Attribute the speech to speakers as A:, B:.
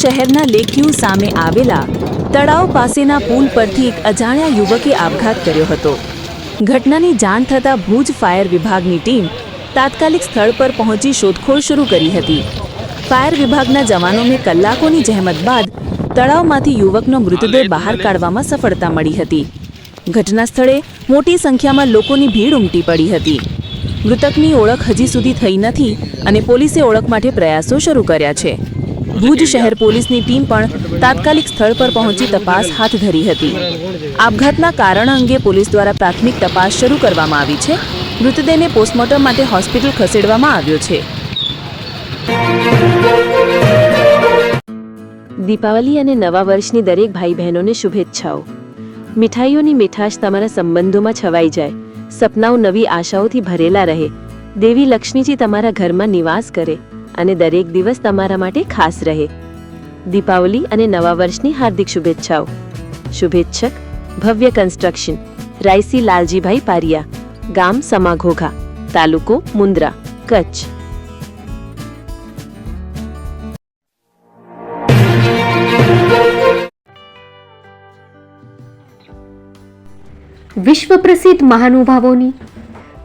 A: શહેરના લેકવ્યુ સામે આવેલા તળાવ પાસેના પુલ પરથી એક અજાણ્યા યુવકે આપઘાત કર્યો હતો. ઘટનાની જાણ થતાં ભુજ ફાયર વિભાગની ટીમ તાત્કાલિક સ્થળ પર પહોંચી શોધખોળ શરૂ કરી હતી. ફાયર વિભાગના જવાનોને કલાકોની જહેમત બાદ તળાવમાંથી યુવકનો મૃતદેહ બહાર કાઢવામાં સફળતા મળી હતી. ઘટના સ્થળે મોટી સંખ્યામાં લોકોની ભીડ ઉમટી પડી હતી. મૃતકની ઓળખ હજી સુધી થઈ નથી અને પોલીસે ઓળખ માટે પ્રયાસો શરૂ કર્યા છે. ભુજ શહેર પોલીસની ટીમ પણ તાત્કાલિક સ્થળ પર પહોંચી તપાસ હાથ ધરી હતી. આપઘાતના કારણ અંગે પોલીસ દ્વારા પ્રાથમિક તપાસ શરૂ કરવામાં આવી છે. મૃતદેહને પોસ્ટમોર્ટમ માટે હોસ્પિટલ ખસેડવામાં આવ્યો છે. દીપાવલી અને નવા વર્ષની દરેક ભાઈ બહેનોને શુભેચ્છાઓ. મીઠાઈઓની મીઠાશ તમારા સંબંધોમાં છવાઈ જાય. સપનાઓ નવી આશાઓથી ભરેલા રહે. દેવી લક્ષ્મીજી તમારા ઘરમાં નિવાસ કરે. અને દરેક દિવસ તમારા માટે ખાસ રહે. દીપાવલી અને નવા વર્ષની હાર્દિક શુભેચ્છાઓ. શુભેચ્છક, ભવ્ય કન્સ્ટ્રક્શન રાયસી લાલજીભાઈ પારિયા, ગામ સમાઘોઘા, તાલુકો મુન્દ્રા કચ્છ.
B: વિશ્વ પ્રસિદ્ધ મહાનુભાવોની